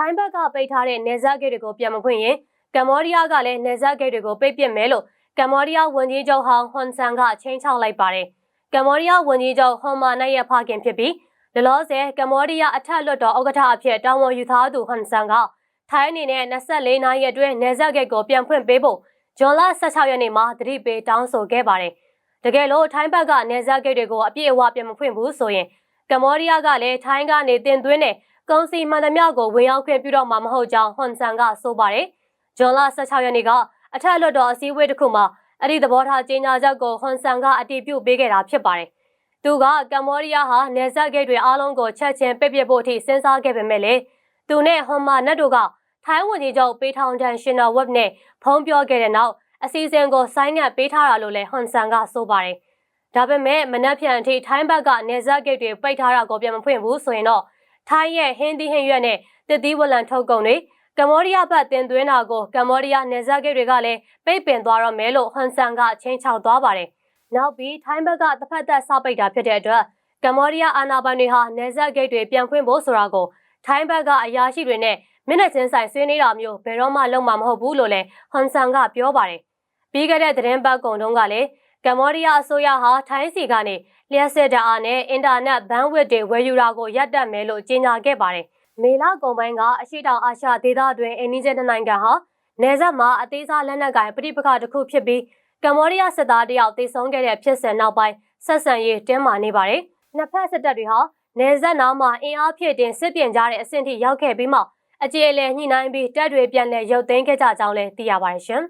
ထိုင်းဘက်ကပိတ်ထားတဲ့နေဇက်ဂိတ်တွေကိုပြန်မဖွင့်ရင်ကမ္ဘောဒီးယားကလည်းနေဇက်ဂိတ်တွေကိုပိတ်ပစ်မယ်လို့ကမ္ဘောဒီးယားဝန်ကြီးချုပ်ဟောင်းဟွန်ဆန်ကချိန်ချောက်လိုက်ပါတယ်။ကမ္ဘောဒီးယားဝန်ကြီးချုပ်ဟွန်မာနိုင်ရဲ့ဖခင်ဖြစ်ပြီးလလောဆယ်ကမ္ဘောဒီးယားအထက်လွှတ်တော်ဥက္ကဋ္ဌအဖြစ်တာဝန်ယူထားသူဟွန်ဆန်ကထိုင်းအနေနဲ့24နာရီအတွင်းနေဇက်ဂိတ်ကိုပြန်ဖွင့်ပေးဖို့ဂျွန်လ16ရက်နေ့မှာတတိပေးတောင်းဆိုခဲ့ပါတယ်။တကယ်လို့ထိုင်းဘက်ကနေဇက်ဂိတ်တွေကိုအပြည့်အဝပြန်မဖွင့်ဘူးဆိုရင်ကမ္ဘောဒီးယားကလည်းထိုင်းကနေတင်သွင်းတဲ့ ကုန်စည်မှန်သမျှကိုဝင်ရောက်ခွင့်ပြုတော့မှာမဟုတ်ကြောင်းဟွန်ဆန်ကဆိုပါတယ်။ဂျွန်လ16ရက်နေ့ကအထက်လွှတ်တော်အစည်းအဝေးတစ်ခုမှာအဲ့ဒီသဘောထားကြေညာချက်ကိုဟွန်ဆန်ကအတည်ပြုပေးခဲ့တာဖြစ်ပါတယ်။သူကကမ္ဘောဒီးယားဟာနေဇက်ဂိတ်တွေအားလုံးကိုချက်ချင်းပိတ်ပစ်ဖို့အထိစဉ်းစားခဲ့ပေမဲ့လေသူနဲ့ဟွန်မာနက်တို့ကထိုင်းဝန်ကြီးချုပ်ပေးထောင်တန်ရှင်နာဝက်နဲ့ဖုံးပြောခဲ့တဲ့နောက်အစီအစဉ်ကိုဆိုင်းငံ့ပေးထားတာလို့လည်းဟွန်ဆန်ကဆိုပါတယ်။ဒါပေမဲ့မနက်ဖြန်အထိထိုင်းဘက်ကနေဇက်ဂိတ်တွေပိတ်ထားတာကိုပြန်မဖွင့်ဘူးဆိုရင်တော့ ထိုင်းရဲ့ဟင်းသီးဟင်းရွက်နဲ့တစ်သီးဝလံထုတ်ကုန်တွေကမ္ဘောဒီးယားဘက်တင်သွင်းတာကိုကမ္ဘောဒီးယားနေဇက်ဂိတ်တွေကလည်းပိတ်ပင်သွားတော့မယ်လို့ဟွန်ဆန်ကချင်းချောက်သွားပါတယ်။နောက်ပြီးထိုင်းဘက်ကတစ်ဖက်သက်စပိတ်တာဖြစ်တဲ့အတွက်ကမ္ဘောဒီးယားအာဏာပိုင်တွေဟာနေဇက်ဂိတ်တွေပြန်ဖွင့်ဖို့ဆိုတာကိုထိုင်းဘက်ကအရာရှိတွေနဲ့မျက်နှာချင်းဆိုင်ဆွေးနွေးတာမျိုးဘယ်တော့မှလုပ်မှာမဟုတ်ဘူးလို့လည်းဟွန်ဆန်ကပြောပါတယ်။ပြီးခဲ့တဲ့သတင်းပတ်ကုံတုန်းကလည်း ကမ္ဘောဒီးယားအစိုးရဟာထိုင်းစီကနေလျှက်စစ်ဓာတ်အားနဲ့အင်တာနက်ဘန်းဝစ်တွေဝယ်ယူတာကိုရပ်တန့်မယ်လို့ကြေညာခဲ့ပါတယ်။မေလကုန်ပိုင်းကအရှိတောင်အာရှဒေသတွင်အင်းနီးကျတဲ့နိုင်ငံဟာနေဆက်မှာအသေးစားလက်နက်ကိုင်ပြိပခါတစ်ခုဖြစ်ပြီးကမ္ဘောဒီးယားစစ်သားတယောက်တေဆုံးခဲ့တဲ့ဖြစ်စဉ်နောက်ပိုင်းဆက်ဆံရေးတင်းမာနေပါတယ်။နှစ်ဖက်စစ်တပ်တွေဟာနေဆက်နားမှာအင်အားဖြည့်တင်စစ်ပြင်ကြတဲ့အဆင့်ထိရောက်ခဲ့ပြီးမှအကြေအလည်ညှိနှိုင်းပြီးတပ်တွေပြန်လည်ရုပ်သိမ်းခဲ့ကြကြောင်းလည်းသိရပါတယ်ရှင်